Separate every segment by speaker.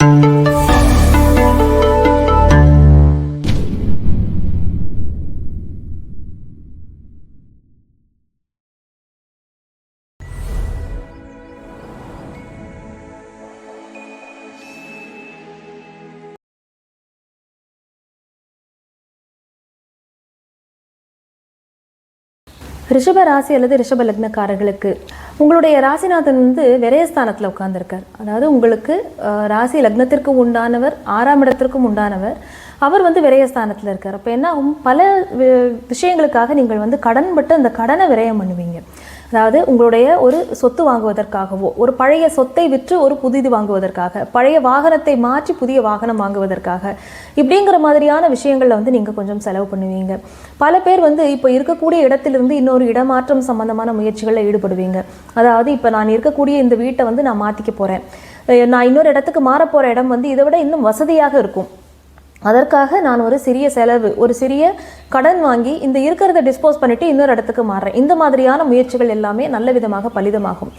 Speaker 1: thank you. ரிஷப ராசி அல்லது ரிஷப லக்னக்காரர்களுக்கு உங்களுடைய ராசிநாதன் வந்து விரயஸ்தானத்தில் உட்கார்ந்துருக்கார். அதாவது உங்களுக்கு ராசி லக்னத்திற்கு உண்டானவர் ஆறாம் இடத்திற்கும் உண்டானவர் அவர் வந்து விரயஸ்தானத்தில் இருக்கார். அப்போ என்ன பல வி- விஷயங்களுக்காக நீங்கள் வந்து கடன் பட்டு அந்த கடனை விரயம் பண்ணுவீங்க. அதாவது உங்களுடைய ஒரு சொத்து வாங்குவதற்காகவோ ஒரு பழைய சொத்தை விற்று ஒரு புதிது வாங்குவதற்காக பழைய வாகனத்தை மாற்றி புதிய வாகனம் வாங்குவதற்காக இப்படிங்கிற மாதிரியான விஷயங்களில் வந்து நீங்கள் கொஞ்சம் செலவு பண்ணுவீங்க. பல பேர் வந்து இப்போ இருக்கக்கூடிய இடத்திலிருந்து இன்னொரு இடமாற்றம் சம்பந்தமான முயற்சிகளில் ஈடுபடுவீங்க. அதாவது இப்போ நான் இருக்கக்கூடிய இந்த வீட்டை வந்து நான் மாற்றிக்க போகிறேன் நான் இன்னொரு இடத்துக்கு மாறப்போகிற இடம் வந்து இதை விட இன்னும் வசதியாக இருக்கும். அதற்காக நான் ஒரு சிறிய செலவு ஒரு சிறிய கடன் வாங்கி இந்த இருக்கிறத டிஸ்போஸ் பண்ணிட்டு இன்னொரு இடத்துக்கு மாறுறேன். இந்த மாதிரியான முயற்சிகள் எல்லாமே நல்ல விதமாக பலிதமாகும்.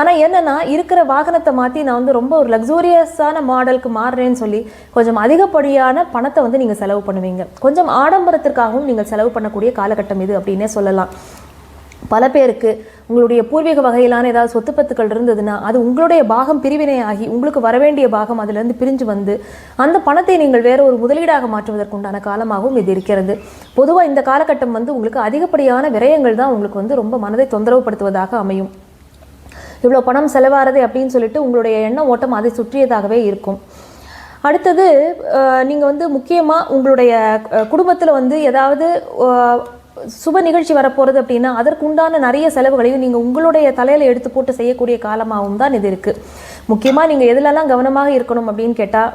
Speaker 1: ஆனால் என்னென்னா இருக்கிற வாகனத்தை மாற்றி நான் வந்து ரொம்ப ஒரு லக்ஸூரியஸான மாடலுக்கு மாறுறேன்னு சொல்லி கொஞ்சம் அதிகப்படியான பணத்தை வந்து நீங்கள் செலவு பண்ணுவீங்க. கொஞ்சம் ஆடம்பரத்திற்காகவும் நீங்கள் செலவு பண்ணக்கூடிய காலகட்டம் இது அப்படின்னே சொல்லலாம். பல பேருக்கு உங்களுடைய பூர்வீக வகையிலான ஏதாவது சொத்து பத்துக்கள் இருந்ததுன்னா அது உங்களுடைய பாகம் பிரிவினை ஆகி உங்களுக்கு வரவேண்டிய பாகம் அதிலிருந்து பிரிஞ்சு வந்து அந்த பணத்தை நீங்கள் வேற ஒரு முதலீடாக மாற்றுவதற்குண்டான காலமாகவும் இது இருக்கிறது. பொதுவாக இந்த காலகட்டம் வந்து உங்களுக்கு அதிகப்படியான விரயங்கள் தான் உங்களுக்கு வந்து ரொம்ப மனதை தொந்தரவுப்படுத்துவதாக அமையும். இவ்வளோ பணம் செலவாகிறது அப்படின்னு சொல்லிட்டு உங்களுடைய எண்ண ஓட்டம் அதை சுற்றியதாகவே இருக்கும். அடுத்தது நீங்கள் வந்து முக்கியமாக உங்களுடைய குடும்பத்தில் வந்து ஏதாவது சுப நிகழ்ச்சி வரப்போகிறது அப்படின்னா அதற்குண்டான நிறைய செலவுகளையும் நீங்கள் உங்களுடைய தலையில் எடுத்து போட்டு செய்யக்கூடிய காலமாகவும் தான் இது இருக்குது முக்கியமாக நீங்கள் எதுலலாம் கவனமாக இருக்கணும் அப்படின்னு கேட்டால்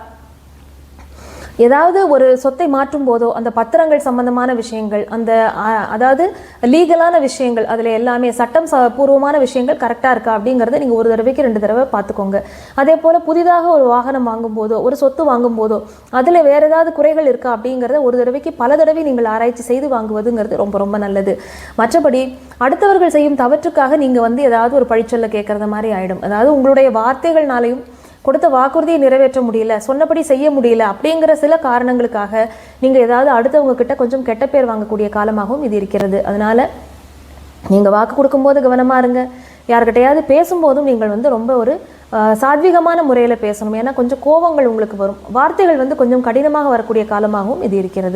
Speaker 1: ஏதாவது ஒரு சொத்தை மாற்றும் போதோ அந்த பத்திரங்கள் சம்பந்தமான விஷயங்கள் அந்த அதாவது லீகலான விஷயங்கள் அதில் எல்லாமே சட்டம் ச பூர்வமான விஷயங்கள் கரெக்டாக இருக்கா அப்படிங்கிறத நீங்கள் ஒரு தடவைக்கு ரெண்டு தடவை பார்த்துக்கோங்க. அதே போல் புதிதாக ஒரு வாகனம் வாங்கும் போதோ ஒரு சொத்து வாங்கும் போதோ அதில் வேறு ஏதாவது குறைகள் இருக்கா அப்படிங்கிறத ஒரு தடவைக்கு பல தடவை நீங்கள் ஆராய்ச்சி செய்து வாங்குவதுங்கிறது ரொம்ப ரொம்ப நல்லது. மற்றபடி அடுத்தவர்கள் செய்யும் தவற்றுக்காக நீங்கள் வந்து ஏதாவது ஒரு பழிச்சொல்ல கேட்குறத மாதிரி ஆகிடும் அதாவது உங்களுடைய வார்த்தைகள்னாலையும் கொடுத்த வாக்குறுதியை நிறைவேற்ற முடியல சொன்னபடி செய்ய முடியல அப்படிங்கிற சில காரணங்களுக்காக நீங்கள் ஏதாவது அடுத்தவங்க கிட்ட கொஞ்சம் கெட்ட பேர் வாங்கக்கூடிய காலமாகவும் இது இருக்கிறது. அதனால நீங்கள் வாக்கு கொடுக்கும்போது கவனமாக இருங்க. யார்கிட்டையாவது பேசும்போதும் நீங்கள் வந்து ரொம்ப ஒரு சாத்விகமான சாத்வீகமான முறையில் பேசணும். ஏன்னா கொஞ்சம் கோபங்கள் உங்களுக்கு வரும். வார்த்தைகள் வந்து கொஞ்சம் கடினமாக வரக்கூடிய காலமாகவும் இது இருக்கிறது.